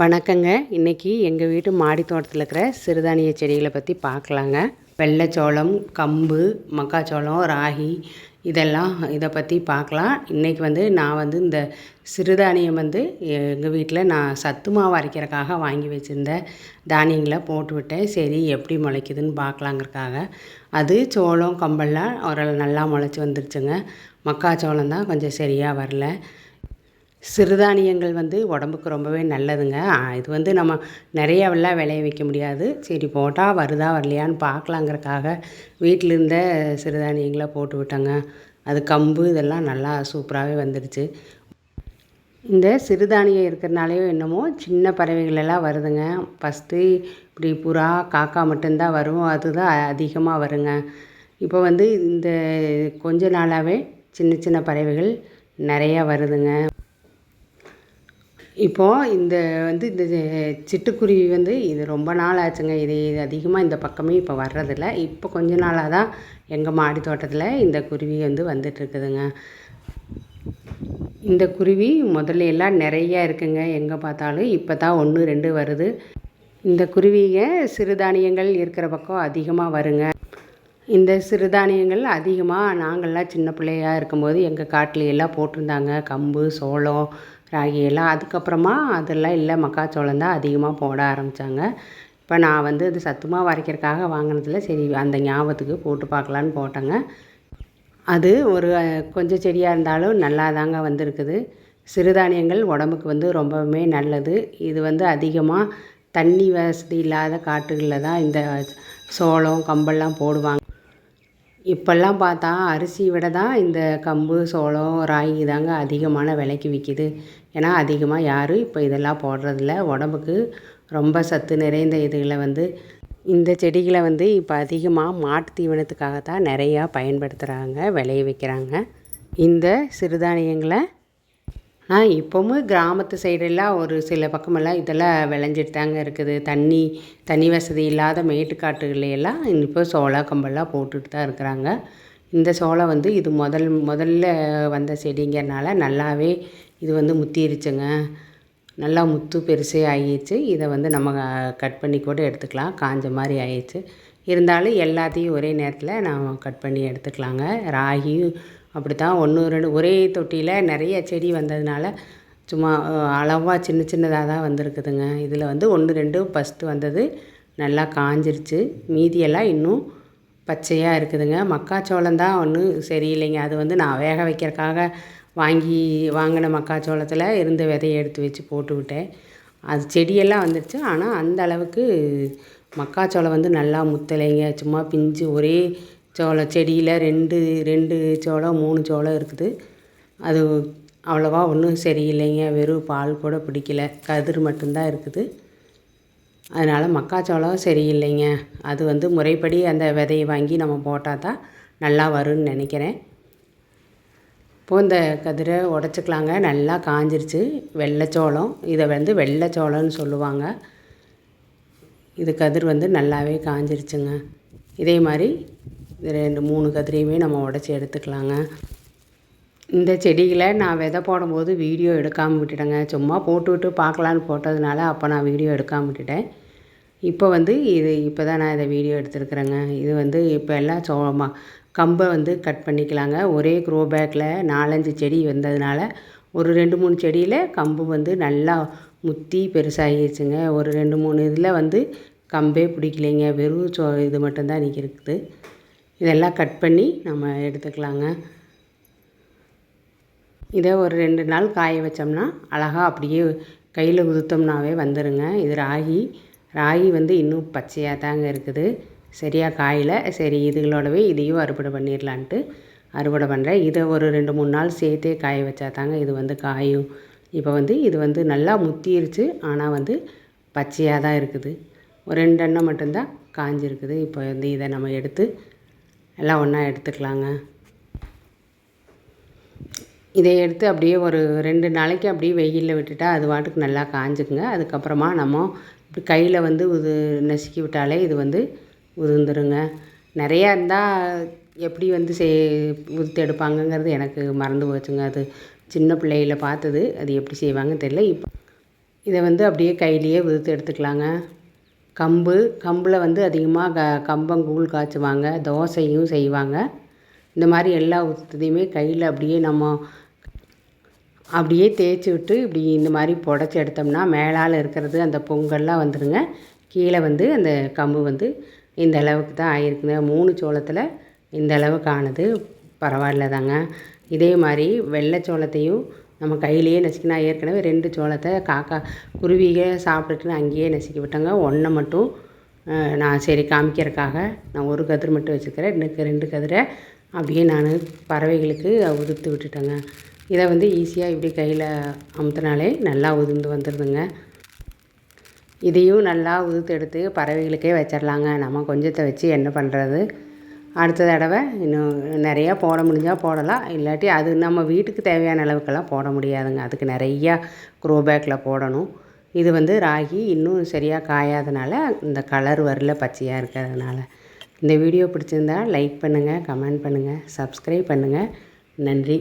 வணக்கங்க. இன்றைக்கி எங்கள் வீட்டு மாடி தோட்டத்தில் இருக்கிற சிறுதானிய செடிகளை பற்றி பார்க்கலாங்க. வெள்ளைச்சோளம் கம்பு மக்காச்சோளம் ராகி இதெல்லாம் இதை பற்றி பார்க்கலாம். இன்றைக்கி வந்து நான் வந்து இந்த சிறுதானியம் வந்து எங்கள் வீட்டில் நான் சத்து மாவு அரைக்கிறதுக்காக வாங்கி வச்சுருந்த தானியங்களை போட்டு விட்டேன். சரி எப்படி முளைக்குதுன்னு பார்க்கலாங்கிறக்காக அது சோளம் கம்பெல்லாம் ஒரு நல்லா முளைச்சி வந்துருச்சுங்க. மக்காச்சோளம் தான் கொஞ்சம் சரியாக வரல. சிறுதானியங்கள் வந்து உடம்புக்கு ரொம்பவே நல்லதுங்க. இது வந்து நம்ம நிறையாவெல்லாம் விளைய வைக்க முடியாது. சரி போட்டால் வருதா வரலையான்னு பார்க்கலாங்கிறக்காக வீட்டில் இருந்த சிறுதானியங்களை போட்டு விட்டேங்க. அது கம்பு இதெல்லாம் நல்லா சூப்பராகவே வந்துடுச்சு. இந்த சிறுதானியம் இருக்கிறனாலேயோ என்னமோ சின்ன பறவைகள் எல்லாம் வருதுங்க. ஃபஸ்ட்டு இப்படி புறா காக்கா மட்டும்தான் வரும். அதுதான் அதிகமாக வருங்க. இப்போ வந்து இந்த கொஞ்ச நாளாகவே சின்ன சின்ன பறவைகள் நிறையா வருதுங்க. இப்போது இந்த வந்து இந்த சிட்டுக்குருவி வந்து இது ரொம்ப நாள் ஆச்சுங்க. இது அதிகமாக இந்த பக்கமே இப்போ வர்றதில்ல. இப்போ கொஞ்ச நாளாக தான் எங்கள் மாடி தோட்டத்தில் இந்த குருவி வந்து வந்துட்டுருக்குதுங்க இந்த குருவி முதல்ல எல்லாம் நிறையா இருக்குங்க. எங்கே பார்த்தாலும் இப்போ தான் ஒன்று ரெண்டு வருது. இந்த குருவிங்க சிறுதானியங்கள் இருக்கிற பக்கம் அதிகமாக வருங்க. இந்த சிறுதானியங்கள் அதிகமாக நாங்கள்லாம் சின்ன பிள்ளையாக இருக்கும்போது எங்கள் காட்டில் எல்லாம் போட்டிருந்தாங்க. கம்பு சோளம் ராகியெல்லாம் அதுக்கப்புறமா அதெல்லாம் இல்லை. மக்காச்சோளம் தான் அதிகமாக போட ஆரம்பித்தாங்க இப்போ நான் வந்து அது சத்துமாக வரைக்கிறதுக்காக வாங்கினதில் சரி அந்த ஞாபகத்துக்கு போட்டு பார்க்கலான்னு போட்டேங்க. அது ஒரு கொஞ்சம் செடியாக இருந்தாலும் நல்லா தாங்க வந்திருக்குது. சிறுதானியங்கள் உடம்புக்கு வந்து ரொம்பவுமே நல்லது. இது வந்து அதிகமாக தண்ணி வசதி இல்லாத காட்டுகளில் தான் இந்த சோளம் கம்பெல்லாம் போடுவாங்க. இப்போல்லாம் பார்த்தா அரிசி விட தான் இந்த கம்பு சோளம் ராகி தாங்க அதிகமான விலைக்கு விற்கிது ஏன்னா அதிகமாக யாரும் இப்போ இதெல்லாம் போடுறதில்ல. உடம்புக்கு ரொம்ப சத்து நிறைந்த இதுகளை வந்து இந்த செடிகளை வந்து இப்போ அதிகமாக மாட்டு தீவனத்துக்காக தான் நிறையா பயன்படுத்துகிறாங்க விளைய வைக்கிறாங்க. இந்த சிறுதானியங்களை ஆனால் இப்போவும் கிராமத்து சைடெல்லாம் ஒரு சில பக்கமெல்லாம் இதெல்லாம் விளைஞ்சிட்டு தாங்க இருக்குது. தண்ணி தண்ணி வசதி இல்லாத மேட்டுக்காட்டுகளையெல்லாம் இப்போ சோளா கம்பெல்லாம் போட்டுட்டு தான் இருக்கிறாங்க. இந்த சோளம் வந்து இது முதல் முதல்ல வந்த செடிங்கிறனால நல்லாவே இது வந்து முத்திருச்சுங்க. நல்லா முத்து பெருசே ஆகிடுச்சு இதை வந்து நம்ம கட் பண்ணி கூட எடுத்துக்கலாம். காஞ்ச மாதிரி ஆயிடுச்சு இருந்தாலும் எல்லாத்தையும் ஒரே நேரத்தில் நாம் கட் பண்ணி எடுத்துக்கலாங்க. ராகியும் அப்படி தான் ஒன்று ரெண்டு ஒரே தொட்டியில் நிறைய செடி வந்ததுனால சும்மா அளவாக சின்ன சின்னதாக தான் வந்திருக்குதுங்க. இதில் வந்து ஒன்று ரெண்டு ஃபஸ்ட்டு வந்தது. நல்லா காஞ்சிருச்சு. மீதியெல்லாம் இன்னும் பச்சையாக இருக்குதுங்க. மக்காச்சோளம் தான் ஒன்றும் சரியில்லைங்க. அது வந்து நான் வேக வைக்கிறக்காக வாங்கி வாங்கின மக்காச்சோளத்தில் இருந்த விதையை எடுத்து வச்சு போட்டு விட்டேன். அது செடியெல்லாம் வந்துடுச்சு ஆனால் அந்த அளவுக்கு மக்காச்சோளம் வந்து நல்லா முத்தலைங்க. சும்மா பிஞ்சு ஒரே சோளம் செடியில் ரெண்டு ரெண்டு சோளம் மூணு சோளம் இருக்குது. அது அவ்வளோவா ஒன்றும் சரியில்லைங்க. வெறும் பால் கூட பிடிக்கல. கதிர் மட்டும்தான் இருக்குது. அதனால் மக்காச்சோளம் சரியில்லைங்க. அது வந்து முறைப்படி அந்த விதையை வாங்கி நம்ம போட்டால் தான் நல்லா வரும்னு நினைக்கிறேன். இப்போது இந்த கதிரை உடச்சிக்கலாங்க. நல்லா காஞ்சிருச்சு. வெள்ளைச்சோளம் இதை வந்து வெள்ளைச்சோளம்னு சொல்லுவாங்க. இது கதிர் வந்து நல்லாவே காஞ்சிருச்சுங்க. இதே மாதிரி ரெண்டு மூணு கதிரையுமே நம்ம உடச்சி எடுத்துக்கலாங்க. இந்த செடிகளை நான் விதை போடும்போது வீடியோ எடுக்காமல் விட்டுட்டேங்க. சும்மா போட்டுவிட்டு பார்க்கலான்னு போட்டதுனால அப்போ நான் வீடியோ எடுக்காமல் விட்டுட்டேன். இப்போ வந்து இது இப்போ தான் நான் இதை வீடியோ எடுத்துருக்குறேங்க. இது வந்து இப்போ எல்லாம் சோளமாக கம்பை வந்து கட் பண்ணிக்கலாங்க. ஒரே க்ரோ பேக்கில் நாலஞ்சு செடி வந்ததுனால ஒரு ரெண்டு மூணு செடியில் கம்பு வந்து நல்லா முத்தி பெருசாகிடுச்சுங்க ஒரு ரெண்டு மூணு இதில் வந்து கம்பே பிடிக்கலைங்க. வெறும் சோ இது மட்டும்தான் இன்றைக்கி இருக்குது இதெல்லாம் கட் பண்ணி நம்ம எடுத்துக்கலாங்க. இதை ஒரு ரெண்டு நாள் காய வச்சோம்னா அழகாக அப்படியே கையில் உதுத்தோம்னாவே வந்துடுங்க இது ராகி. ராகி வந்து இன்னும் பச்சையாக தாங்க இருக்குது. சரியாக காயில். சரி இதுகளோடவே இதையும் அறுவடை பண்ணிடலான்ட்டு அறுவடை பண்ணுறேன் இதை ஒரு ரெண்டு மூணு நாள் சேர்த்தே காய வச்சா தாங்க இது வந்து காயும். இப்போ வந்து இது வந்து நல்லா முத்திருச்சு. ஆனால் வந்து பச்சையாக தான் இருக்குது. ஒரு ரெண்டு எண்ணெய் மட்டும்தான் காஞ்சிருக்குது. இப்போ வந்து இதை நம்ம எடுத்து எல்லாம் ஒன்றா எடுத்துக்கலாங்க. இதை எடுத்து அப்படியே ஒரு ரெண்டு நாளைக்கு அப்படியே வெயிலில் விட்டுட்டா அது பாட்டுக்கு நல்லா காஞ்சுக்குங்க. அதுக்கப்புறமா நம்ம இப்படி கையில் வந்து உது நசுக்கி விட்டாலே இது வந்து உதிர்ந்துருங்க. நிறையா இருந்தால் எப்படி வந்து சே உதுத்து எடுப்பாங்கங்கிறது எனக்கு மறந்து போச்சுங்க. அது சின்ன பிள்ளையில் பார்த்தது அது எப்படி செய்வாங்கன்னு தெரியல. இப்போ இதை வந்து அப்படியே கையிலேயே உதுத்து எடுத்துக்கலாங்க. கம்பு கம்பில் வந்து அதிகமாக க கம்பங்கூழ் காய்ச்சுவாங்க தோசையும் செய்வாங்க. இந்த மாதிரி எல்லா உதுத்தையுமே கையில் அப்படியே நம்ம அப்படியே தேய்ச்சி விட்டு இப்படி இந்த மாதிரி புடச்சி எடுத்தோம்னா மேலால் இருக்கிறது அந்த பொங்கல்லாம் வந்துடுங்க கீழே வந்து அந்த கம்பு வந்து இந்த அளவுக்கு தான் ஆயிருக்குங்க. மூணு சோளத்தில் இந்த அளவுக்கு ஆனது பரவாயில்ல தாங்க இதே மாதிரி வெள்ளை சோளத்தையும் நம்ம கையிலேயே நசுக்கி நான் ஏற்கனவே ரெண்டு சோளத்தை காக்கா குருவிக சாப்பிட்டுட்டு அங்கேயே நசுக்கி விட்டேங்க. ஒன்றை மட்டும் நான் சரி காமிக்கிறதுக்காக நான் ஒரு கதிர் மட்டும் வச்சுக்கிறேன் எனக்கு ரெண்டு கதிரை அப்படியே நான் பறவைகளுக்கு உதிர்த்து விட்டுட்டேங்க. இதை வந்து ஈஸியாக இப்படி கையில் அமுத்தினாலே நல்லா உதிர்ந்து வந்துடுதுங்க இதையும் நல்லா உதுத்து எடுத்து பறவைகளுக்கே வச்சிடலாங்க நம்ம கொஞ்சத்தை வச்சு என்ன பண்ணுறது அடுத்த தடவை இன்னும் நிறையா போட முடிஞ்சால் போடலாம். இல்லாட்டி அது நம்ம வீட்டுக்கு தேவையான அளவுக்கெல்லாம் போட முடியாதுங்க. அதுக்கு நிறையா க்ரோ பேக்கில் போடணும். இது வந்து ராகி இன்னும் சரியாக காயாதனால இந்த கலர் வரல பச்சையாக இருக்கிறதுனால. இந்த வீடியோ பிடிச்சிருந்தா லைக் பண்ணுங்கள் கமெண்ட் பண்ணுங்கள் சப்ஸ்கிரைப் பண்ணுங்கள் நன்றி.